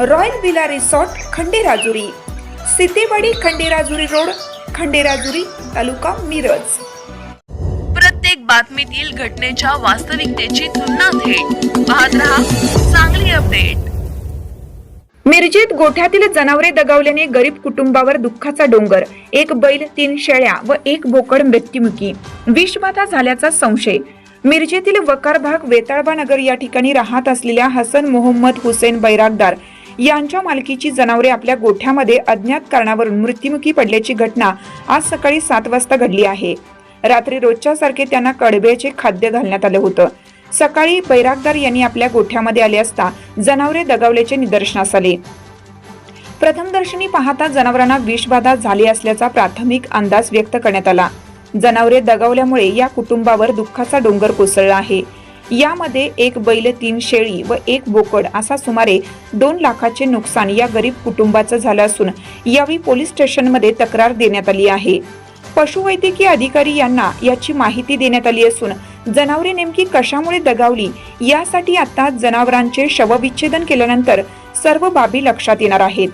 Royal villa resort Khanderajuri. Sitewadi Khanderajuri road Khanderajuri taluka Miraj. प्रत्येक बातमीतील घटनेच्या वास्तविकतेची तुलना थेट. पाहत रहा चांगली अपडेट. मिरजेत गोठ्यातील जनावरे दगावल्याने गरीब कुटुंबावर दुःखाचा डोंगर एक बैल तीन शेळ्या व एक बोकड मृत्युमुखी. विषबाधा झाल्याचा संशय. मिरजेतील वकार भाग वेताळबा नगर या ठिकाणी राहत असलेल्या हसन मोहम्मद हुसेन बैरागदार यांच्या मालकीची जनावरे आपल्या गोठ्यामध्ये अज्ञात कारणावरून मृत्युमुखी पडल्याची घटना आज सकाळी सात वाजता घडली आहे. रात्री रोजच्या सारखे त्यांना कडब्याचे खाद्य घालण्यात आलं होतं. सकाळी बैरागदार यांनी आपल्या गोठ्यामध्ये आले असता जनावरे दगावल्याचे निदर्शनास आले. प्रथमदर्शनी पाहता जनावरांना विषबाधा झाली असल्याचा प्राथमिक अंदाज व्यक्त करण्यात आला. जनावरे दगावल्यामुळे या कुटुंबावर दुःखाचा डोंगर कोसळला आहे. यामध्ये एक बैल तीन शेळी व एक बोकड असा सुमारे दोन लाखाचे नुकसान या गरीब कुटुंबाचं झालं असून यावेळी पोलीस स्टेशनमध्ये तक्रार देण्यात आली आहे. पशुवैद्यकीय अधिकारी यांना याची माहिती देण्यात आली असून जनावरे नेमकी कशामुळे दगावली यासाठी आता जनावरांचे शवविच्छेदन केल्यानंतर सर्व बाबी लक्षात येणार आहेत.